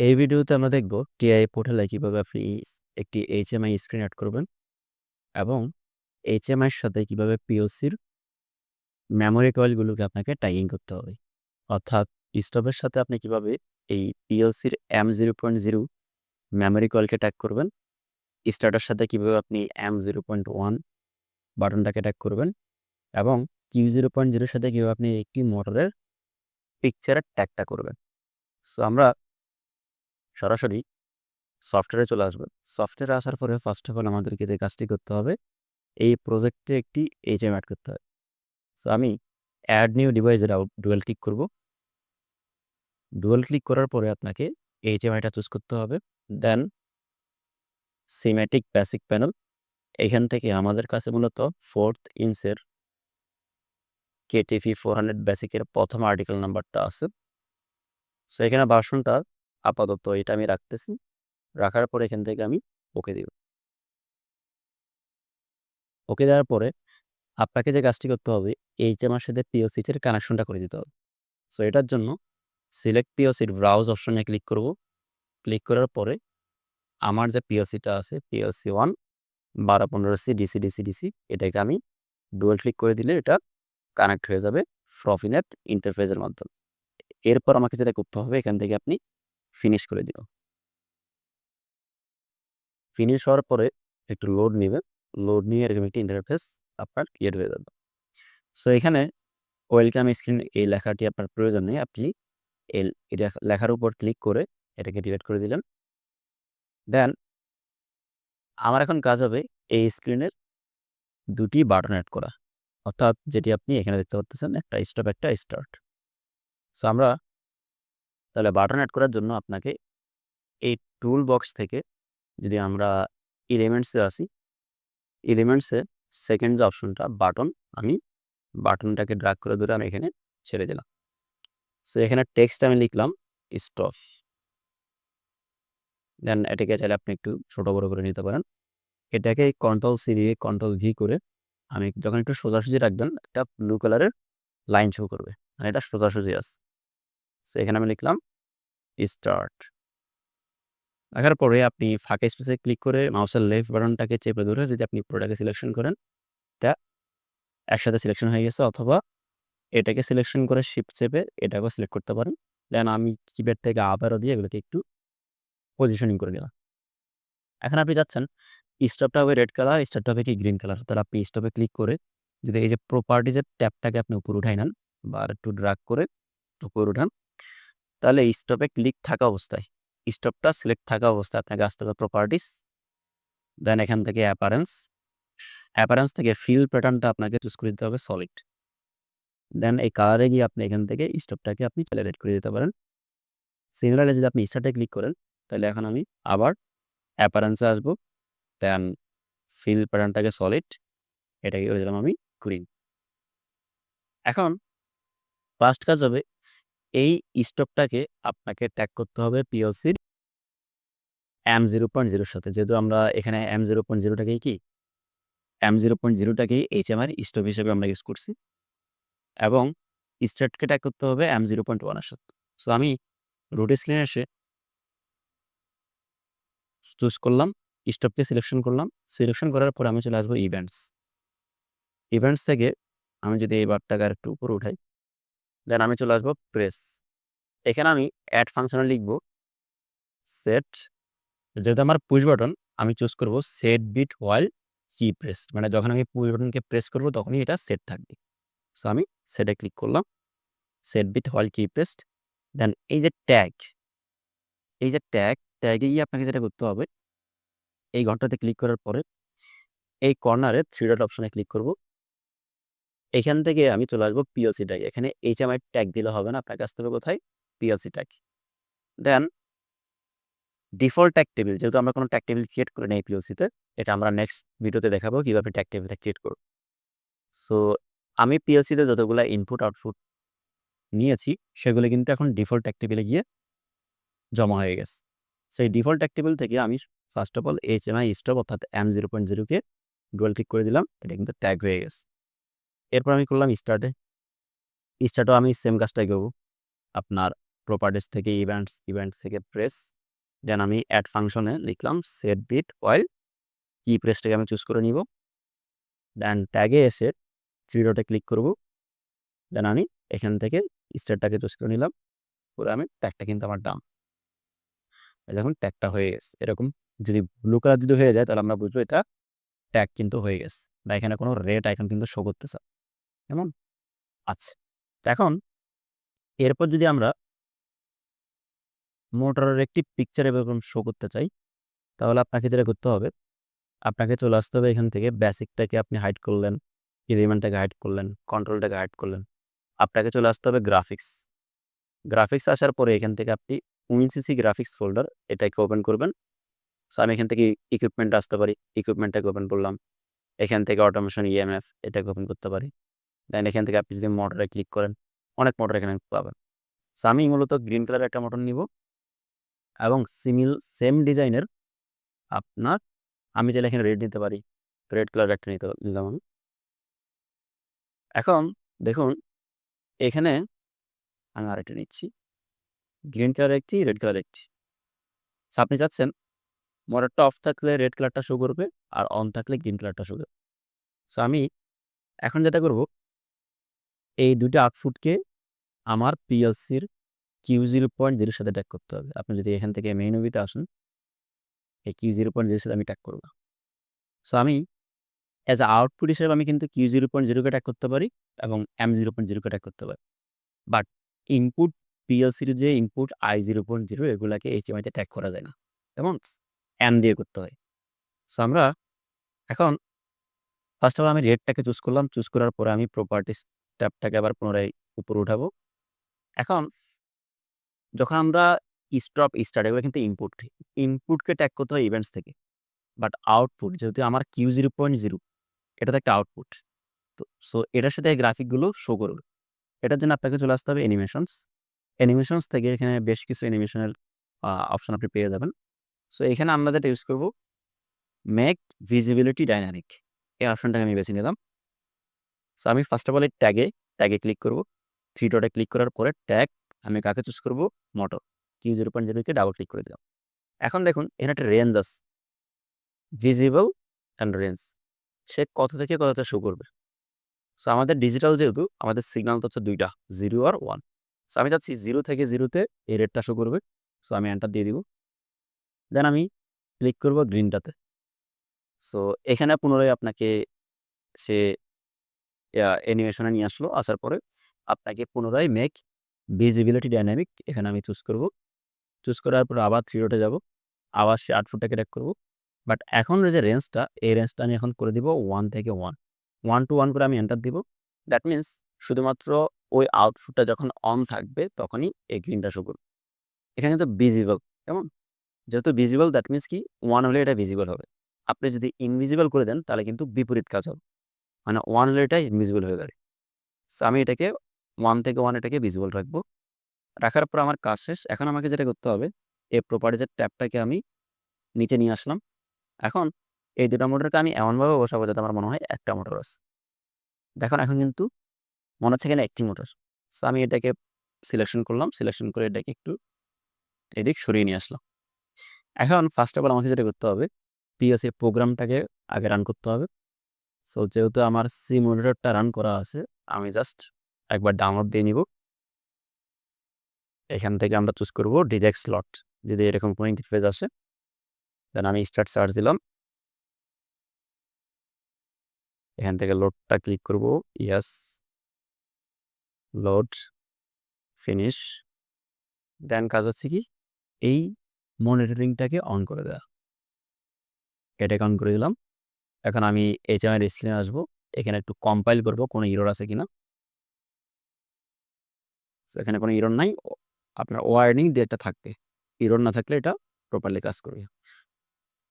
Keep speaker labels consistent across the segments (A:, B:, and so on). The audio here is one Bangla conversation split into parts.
A: এই ভিডিওতে আমরা দেখব টিআই পোর্টালে কীভাবে আপনি একটি এইচএমআই স্ক্রিন অ্যাড করবেন এবং এইচএমআইয়ের সাথে কীভাবে পিওসির মেমোরি কয়েলগুলোকে আপনাকে ট্যাগিং করতে হবে। অর্থাৎ স্টপের সাথে আপনি কীভাবে এই পিওসির M zero point zero memory কয়েলকে tag করবেন স্টার্টার সাথে কীভাবে আপনি এম জিরো পয়েন্ট ওয়ান বাটনটাকে ট্যাগ করবেন এবং কিউ জিরো পয়েন্ট জিরোর সাথে কীভাবে আপনি একটি মোটরের পিকচারের ট্যাগটা করবেন। সো আমরা সরাসরি সফটওয়্যারে চলে আসবে সফটওয়্যারে আসার পরে ফার্স্ট অফ অল আমাদেরকে যে কাজটি করতে হবে, এই প্রজেক্টে একটি এইচএম অ্যাড করতে হবে। সো আমি অ্যাড নিউ ডিভাইসের ডুয়েল ক্লিক করব। ডুয়েল ক্লিক করার পরে আপনাকে এইচএমআইটা চুজ করতে হবে। দেন সিমেটিক বেসিক প্যানেল এখান থেকে আমাদের কাছে মূলত ফোর্থ ইঞ্চের কেটিভি ফোর হান্ড্রেড বেসিকের প্রথম আর্টিকেল নাম্বারটা আছে। সো এখানে বাসনটা আপাতত এটা আমি রাখতেছি। রাখার পরে এখান থেকে আমি ওকে দিব। ওকে দেওয়ার পরে আপনাকে যে কাজটি করতে হবে, এইচএমআর সাথে পিওসির কানেকশনটা করে দিতে হবে। সো এটার জন্য সিলেক্ট পিওসির ব্রাউজ অপশনে ক্লিক করব। ক্লিক করার পরে আমার যে পিওসিটা আছে পিওসি ওয়ান বারো পনেরো সি ডিসি ডিসি ডিসি এটাকে আমি ডুয়েল ক্লিক করে দিলে এটা কানেক্ট হয়ে যাবে ফ্রফিনেট ইন্টারফেসের মাধ্যমে। এরপর আমাকে যেটা করতে হবে, এখান থেকে আপনি ফিনিশ করে দিল। ফিনিশ হওয়ার পরে একটু লোড নেবে। লোড নিয়ে এরকম একটি ইন্টারফেস আপনার ক্রিয়েট হয়ে যাবে। সো এখানে ওয়েলকাম স্ক্রিন এই লেখাটি আপনার প্রয়োজন নেই। আপনি এই লেখার উপর ক্লিক করে এটাকে ডিলেট করে দিলেন। দেন আমার এখন কাজ হবে এই স্ক্রিনের দুটি বাটন অ্যাড করা। অর্থাৎ যেটি আপনি এখানে দেখতে পাচ্ছেন একটা স্টপ একটা স্টার্ট সো আমরা তাহলে বাটন অ্যাড করার জন্য আপনাকে এই টুল বক্স থেকে যদি আমরা এলিমেন্টসে আসি এলিমেন্টসে সেকেন্ড যে অপশনটা বাটন আমি বাটনটাকে ড্রাগ করে ধরে আমি এখানে ছেড়ে দিলাম। সো এখানে টেক্সট আমি লিখলাম স্টপ দেন এটাকে চাইলে আপনি একটু ছোট বড় করে নিতে পারেন। এটাকে কন্ট্রোল সি দিয়ে কন্ট্রোল ভি করে আমি যখন একটু সোজাসুজি রাখবেন, একটা ব্লু কালারের লাইন শো করবে। মানে এটা সোজাসুজি আছে। সো এখানে আমি লিখলাম স্টার্ট রাখার পরে আপনি ফাঁকা স্পেসে ক্লিক করে মাউসের লেফট বাটনটাকে চেপে ধরে যদি আপনি পুরোটাকে সিলেকশন করেন, এটা একসাথে সিলেকশন হয়ে গেছে অথবা এটাকে সিলেকশন করে শিফট চেপে এটাকেও সিলেক্ট করতে পারেন। দেন আমি কিপ্যাড থেকে আবারও দিয়ে এগুলোকে একটু পজিশনিং করে নিলাম। এখন আপনি যাচ্ছেন স্টপটা হবে রেড কালার স্টপটা হবে কি গ্রিন কালার তাহলে আপনি স্টপে ক্লিক করে যদি এই যে প্রপার্টিজের ট্যাপটাকে আপনি উপর উঠাই নেন বা একটু ড্রাগ করে উপর উঠান তাহলে স্টপে ক্লিক থাকা অবস্থায় স্টপটা সিলেক্ট থাকা অবস্থায় আপনাকে আসতে হবে প্রপার্টিস দেন এখান থেকে অ্যাপারেন্স অ্যাপারেন্স থেকে ফিল প্যাটার্নটা আপনাকে চুজ করে দিতে হবে সলিড দেন এই কালারে গিয়ে আপনি এখান থেকে স্টপটাকে আপনি রেড করে দিতে পারেন সিমিলারলি যদি আপনি স্টার্টে ক্লিক করেন, তাহলে এখন আমি আবার অ্যাপারেন্সে আসব দেন ফিল প্যাটার্নটাকে সলিড এটাকে করে দিলাম আমি গ্রিন এখন ফার্স্ট কাজ হবে এই স্টকটাকে আপনাকে ট্যাগ করতে হবে পিওসির এম জিরো পয়েন্ট জিরোর সাথে। যেহেতু আমরা এখানে এম জিরো পয়েন্ট জিরোটাকেই কি? এম জিরো পয়েন্ট জিরোটাকেই এইচ এম আর স্টপ হিসেবে আমরা ইউজ করছি। এবং স্টার্টকে ট্যাগ করতে হবে এম জিরো পয়েন্ট ওয়ানের সাথে। সো আমি রুট স্ক্রিনে এসে চুজ করলাম স্টপকে সিলেকশন করলাম। সিলেকশন করার পরে আমি চলে আসব ইভেন্টস ইভেন্টস থেকে আমি যদি এই বারটাকে আর একটু উপরে উঠাই দেন আমি চলে আসব প্রেস এখানে আমি অ্যাড ফাংশনে লিখব। সেট যেহেতু আমার পুশ বাটন আমি চুজ করব set bit while key press মানে যখন আমি পুশ বাটনকে প্রেস করব, তখনই এটা সেট থাকবে। সো আমি সেটে ক্লিক করলাম। সেট বিট ওয়াইল কি প্রেসড দেন এই যে ট্যাগ এই যে ট্যাগ ট্যাগে গিয়ে আপনাকে যেটা করতে হবে, এই ঘন্টাতে ক্লিক করার পরে এই কর্নারে থ্রি ডট অপশনে ক্লিক করব। এখান থেকে আমি চলে আসব পিএলসি ট্যাগ এখানে এইচএমআই ট্যাগ দিলে হবে না আপনাকে আসতে হবে কোথায়? PLC tag then default tag table যেহেতু আমরা কোনো ট্যাগ টেবিল ক্রিয়েট করি নাই পিএলসিতে এটা আমরা নেক্সট ভিডিওতে দেখাবো কীভাবে ট্যাগ টেবিলটা ক্রিয়েট করব। সো আমি পিএলসিতে যতগুলো ইনপুট আউটপুট নিয়েছি, সেগুলো কিন্তু এখন ডিফল্ট ট্যাগ টেবিলে গিয়ে জমা হয়ে গেছে। সেই ডিফল্ট ট্যাগ টেবিল থেকে আমি first of all HMI stop অর্থাৎ এম জিরো পয়েন্ট জিরোকে ডুয়েল ক্লিক করে দিলাম, এটা কিন্তু ট্যাগ হয়ে গেছে। এরপর আমি করলাম স্টার্টে স্টার্টও আমি সেম কাজটাই করব। আপনার প্রপার্টিস থেকে ইভেন্টস ইভেন্ট থেকে প্রেস দেন আমি অ্যাড ফাংশনে লিখলাম সেট বিট অয়েল কি প্রেসটাকে আমি চুজ করে নিব। দেন ট্যাগে এসে থ্রি ডটে ক্লিক করব। দেন আমি এখান থেকে স্টারটাকে চুজ করে নিলাম। করে আমি ট্যাগটা কিন্তু আমার ডান দেখুন ট্যাগটা হয়ে গেছে। এরকম যদি ব্লু কালার যদি হয়ে যায় তাহলে আমরা বুঝব এটা ট্যাগ কিন্তু হয়ে গেছে। বা এখানে কোনো রেট আইকন কিন্তু শো করতে করতেছে কেমন? আচ্ছা এখন এরপর যদি আমরা মোটরের একটি পিকচার এরকম শো করতে চাই, তাহলে আপনাকে যেটা করতে হবে, আপনাকে চলে আসতে হবে এখান থেকে বেসিকটাকে আপনি হাইড করলেন এলিমেন্টটাকে হাইড করলেন কন্ট্রোলটাকে হাইড করলেন। আপনাকে চলে আসতে হবে গ্রাফিক্স গ্রাফিক্স আসার পরে এখান থেকে আপনি উইনসিসি গ্রাফিক্স ফোল্ডার এটাকে ওপেন করবেন। সো আমি এখান থেকে ইকুইপমেন্ট আসতে পারি ইকুইপমেন্টটাকে ওপেন করলাম। এখান থেকে অটোমেশন ইএমএফ এটাকে ওপেন করতে পারি। দেন এখান থেকে আপনি যদি মোটরে ক্লিক করেন, অনেক মোটর এখানে পাবেন। সো আমি মূলত গ্রিন কালারের একটা মোটর নিব। এবং সিমিল সেম ডিজাইনের আপনার, আমি চাইলে এখানে রেড নিতে পারি। রেড কালার একটা নিতে নিলাম আমি। এখন দেখুন, এখানে আমি আরেকটা নিচ্ছি। গ্রিন কালার একটি রেড কালার একটি। আপনি চাচ্ছেন মোটরটা অফ থাকলে রেড কালারটা শো করবে, আর অন থাকলে গ্রিন কালারটা শো করবে। সো আমি এখন যেটা করব এই দুটো আউটপুটকে আমার পিএলসির কিউ জিরো পয়েন্ট জিরোর সাথে ট্যাগ করতে হবে। আপনি যদি এখান থেকে মেইন ওবিতে আসুন, এই কিউ জিরো পয়েন্ট জিরোর সাথে আমি ট্যাগ করব। সো আমি অ্যাজ আউটপুট হিসেবে আমি কিন্তু কিউ জিরো পয়েন্ট জিরোকে ট্যাগ করতে পারি এবং এম জিরো পয়েন্ট জিরোকে ট্যাগ করতে পারি। বাট ইনপুট পিএলসির যে input I zero point zero এগুলাকে এইচএমআইতে ট্যাগ করা যায় না। এবং এম দিয়ে করতে হয়। সো আমরা এখন ফার্স্ট অফ অল আমি রেটটাকে চুজ করলাম। চুজ করার পরে আমি প্রপার্টিস ট্যাবটাকে আবার পুনরায় উপরে উঠাবো। এখন যখন আমরা স্টপ স্টার্ট এগুলো কিন্তু ইনপুট ইনপুটকে ট্যাগ করতে হয় ইভেন্টস থেকে। বাট আউটপুট যেহেতু আমার কিউ জিরো পয়েন্ট জিরো এটা তো একটা আউটপুট তো সো এটার সাথে গ্রাফিকগুলো শো করবে এটার জন্য আপনাকে চলে আসতে হবে অ্যানিমেশনস অ্যানিমেশনস থেকে এখানে বেশ কিছু অ্যানিমেশনের অপশন আপনি পেয়ে যাবেন। সো এখানে আমরা যেটা ইউজ করব মেক ভিজিবিলিটি ডাইনামিক এই অপশনটাকে আমি বেছে নিলাম। সো আমি ফার্স্ট অফ অল এই ট্যাগে ট্যাগে ক্লিক করব। থ্রি ডটে ক্লিক করার পরে ট্যাগ আমি কাকে চুজ করব? মোটর কিউ জিরো পয়েন্ট জিরোকে ডাবল ক্লিক করে দিলাম। এখন দেখুন, এখানে একটা রেঞ্জ আছে। ভিজিবল অ্যান্ড রেঞ্জ সে কত থেকে কতটা শো করবে? সো আমাদের ডিজিটাল যেহেতু, আমাদের সিগনাল তো হচ্ছে দুইটা জিরো আর ওয়ান সো আমি চাচ্ছি জিরো থেকে জিরোতে এই রেটটা শো করবে। সো আমি অ্যান্টার দিয়ে দিব। দেন আমি ক্লিক করব গ্রিনটাতে সো এখানে পুনরায় আপনাকে সে অ্যানিমেশনে নিয়ে আসলো। আসার পরে আপনাকে পুনরায় মেক ভিজিবিলিটি ডাইনামিক এখানে আমি চুজ করব। চুজ করার পর আবার থ্রি ডটে যাব। আবার সে আউটপুটটাকে ট্র্যাক করব। বাট এখন যে রেঞ্জটা এই রেঞ্জটা আমি এখন করে দিব ওয়ান থেকে ওয়ান ওয়ান টু ওয়ান করে আমি এন্টার দিব। দ্যাট মিন্স শুধুমাত্র ওই আউটপুটটা যখন অন থাকবে, তখনই এই গ্রিনটা শো করবে। এখানে তো ভিজিবল কেমন? যেহেতু ভিজিবল দ্যাট মিন্স কি? ওয়ান হলে এটা ভিজিবল হবে। আপনি যদি ইনভিজিবল করে দেন, তাহলে কিন্তু বিপরীত কাজ হবে। মানে ওয়ান হলে এটা ইনভিজিবল হয়ে যাবে সো আমি এটাকে ওয়ান থেকে ওয়ান এটাকে ভিজিবল রাখব। রাখার পর আমার কাজ শেষ। এখন আমাকে যেটা করতে হবে এই প্রপার্টিজের ট্যাবটাকে আমি নিচে নিয়ে আসলাম, এখন এই দুটো মোটরকে আমি এমনভাবে বসাবো যাতে আমার মনে হয় একটা মোটর আছে। দেখুন, এখন কিন্তু মনে হচ্ছে এখানে একটি মোটর। সো আমি এটাকে সিলেকশন করলাম। সিলেকশন করে এটাকে একটু এদিক সরিয়ে নিয়ে আসলাম। এখন ফার্স্ট অফ অল আমাকে যেটা করতে হবে পিএসএ প্রোগ্রামটাকে আগে রান করতে হবে। সো যেহেতু আমার সিমুলেটরটা রান করা আছে, আমি জাস্ট একবার ডাউনলোড দিয়ে নিব। এখান থেকে আমরা চুজ করব ডিরেক্ট স্লট যদি এরকম কোনো ইন্টারফেস আসে দেন আমি স্টার্ট সার্চ দিলাম। এখান থেকে লোডটা ক্লিক করব। ইয়াস লোড ফিনিশ দেন কাজ হচ্ছে কি? এই মনিটরিংটাকে অন করে দেওয়া এটাকে অন করে দিলাম। এখন আমি এইচএমআই স্ক্রিনে আসব। এখানে একটু কম্পাইল করব কোনো ইরোর আছে কিনা। এখানে কোনো ইরোর নাই। আপনার ওয়ার্নিং একটা থাকবে। ইরোর না থাকলে এটা প্রপারলি কাজ করবে।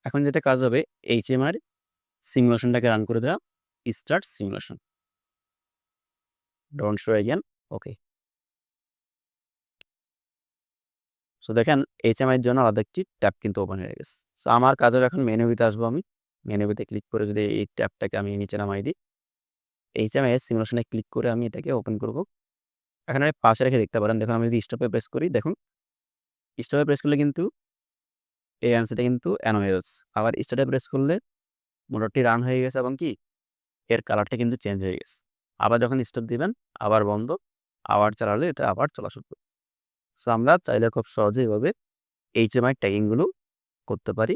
A: এখন যেটা কাজ হবে এইচএমআর সিমুলেশনটাকে রান করে দেওয়া। Start simulation don't show again okay so দেখেন এইচএমআইয়ের জন্য আলাদা একটি ট্যাব কিন্তু ওপেন হয়ে গেছে। সো আমার কাজের এখন মেনুবিতে আসব আমি। মেনুবিতে ক্লিক করে যদি এই ট্যাবটাকে আমি নিচে নামাই দিই এইচএমআই সিমুলেশনে ক্লিক করে আমি এটাকে ওপেন করব। এখানে পাশে রেখে দেখতে পারেন, দেখুন আমি যদি স্টপে প্রেস করি, দেখুন স্টপে প্রেস করলে কিন্তু এই অ্যান্সারটা কিন্তু অ্যান যাচ্ছে আবার স্টার্টে প্রেস করলে মোটরটি রান হয়ে গেছে এবং কি, এর কালারটা কিন্তু চেঞ্জ হয়ে গেছে। আবার যখন স্টপ দিবেন, আবার বন্ধ, আবার চালালে এটা আবার চলা শুরু সো আমরা চাইলে খুব সহজে এভাবে এইচএমআই ট্যাগিংগুলো করতে পারি।